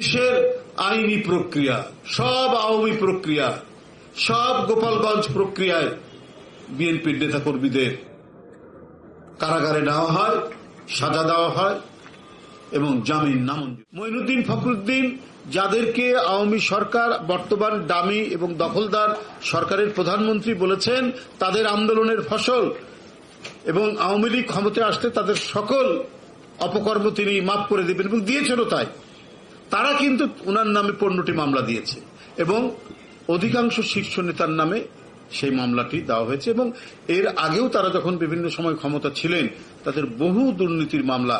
দেশের আইনি প্রক্রিয়া, সব আওয়ামী প্রক্রিয়া, সব গোপালগঞ্জ প্রক্রিয়ায় বিএনপির নেতাকর্মীদের কারাগারে নেওয়া হয়, সাজা দেওয়া হয় এবং জামিন নামঞ্জুর। মঈনুদ্দিন ফখরুদ্দিন, যাদেরকে আওয়ামী সরকার বর্তমান দামি এবং দখলদার সরকারের প্রধানমন্ত্রী বলেছেন, তাদের আন্দোলনের ফসল এবং আওয়ামী লীগ ক্ষমতায় আসতে তাদের সকল অপকর্ম তিনি মাফ করে দেবেন এবং দিয়েছেনও তাই। তারা কিন্তু ওনার নামে পনেরোটি মামলা দিয়েছে এবং অধিকাংশ শীর্ষ নেতার নামে সেই মামলাটি দেওয়া হয়েছে এবং এর আগেও তারা যখন বিভিন্ন সময় ক্ষমতা ছিলেন, তাদের বহু দুর্নীতির মামলা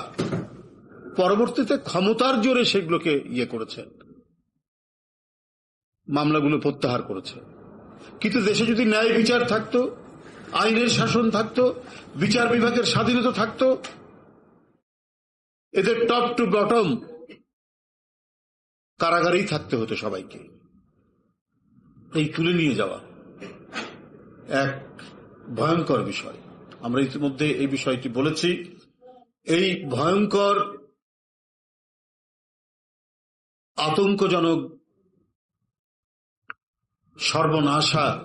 পরবর্তীতে ক্ষমতার জোরে সেগুলোকে ইয়ে করেছেন মামলাগুলো প্রত্যাহার করেছে। কিন্তু দেশে যদি ন্যায় বিচার থাকতো, আইনের শাসন থাকতো, বিচার বিভাগের স্বাধীনতা থাকতো, এদের টপ টু বটম কারাগারেই থাকতে হতো সবাইকে। এই তুলে নিয়ে যাওয়া এক ভয়ঙ্কর বিষয়। আমরা ইতিমধ্যে এই বিষয়টি বলেছি। এই ভয়ঙ্কর, আতঙ্কজনক, সর্বনাশা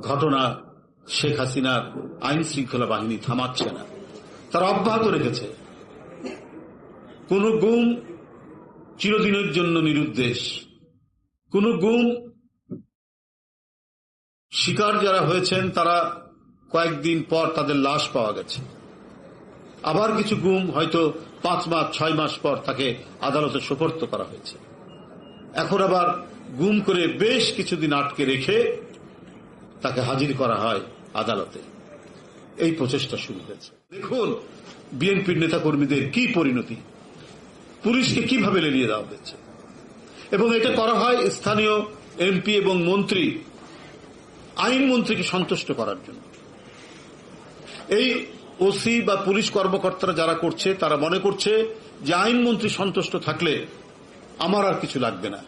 ঘটনা শেখ হাসিনার আইন শৃঙ্খলা বাহিনী থামাচ্ছে না। তারা অব্যাহত রেখেছে। কোন গুম চিরদিনের জন্য নিরুদ্দেশ। কোন গুম শিকার যারা হয়েছেন, তারা কয়েকদিন পর তাদের লাশ পাওয়া গেছে। আবার কিছু গুম হয়তো পাঁচ মাস, ছয় মাস পর তাকে আদালতে সোপর্দ করা হয়েছে। এখন আবার গুম করে বেশ কিছুদিন আটকে রেখে তাকে হাজির করা হয় আদালতে। এই প্রচেষ্টা শুরু হয়েছে। দেখুন, বিএনপির নেতাকর্মীদের কি পরিণতি? পুলিশকে কীভাবে লেলিয়ে দেওয়া হয়েছে? এবং এটা করা হয় স্থানীয় এমপি এবং মন্ত্রী আইনমন্ত্রীকে সন্তুষ্ট করার জন্য। এই ওসি বা পুলিশ কর্মকর্তারা যারা করছে, তারা মনে করছে যে আইনমন্ত্রী সন্তুষ্ট থাকলে আমার আর কিছু লাগবে না।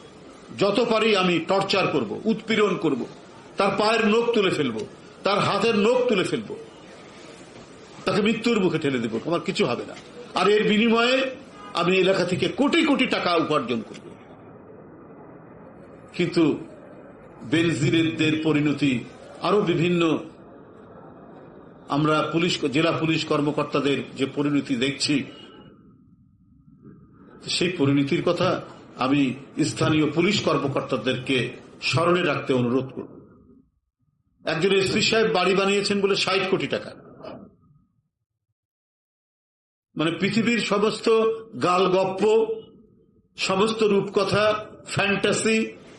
যত পারি আমি টর্চার করব, উৎপীড়ন করব, তার পায়ের নখ তুলে ফেলব, তার হাতের নখ তুলে ফেলব, তাকে মৃত্যুর মুখে ঠেলে দেব, আমার কিছু হবে না। আর এর বিনিময়ে আমি এলাকা থেকে কোটি কোটি টাকা উপার্জন করব। কিন্তু বেনজিরের পরিণতি আরও বিভিন্ন আমরা পুলিশ, জেলা পুলিশ কর্মকর্তাদের যে পরিণতি দেখছি, সেই পরিণতির কথা আমি স্থানীয় পুলিশ কর্মকর্তাদেরকে স্মরণে রাখতে অনুরোধ করব। একজন এসপি সাহেব বাড়ি বানিয়েছেন বলে ষাট কোটি টাকা। মানে পৃথিবীর সমস্ত গাল গপ্প সমস্ত রূপকথা, ফ্যান্টাসি,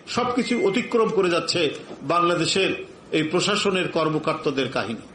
সবকিছু অতিক্রম করে যাচ্ছে বাংলাদেশের এই প্রশাসনের কর্মকর্তাদের কাহিনী।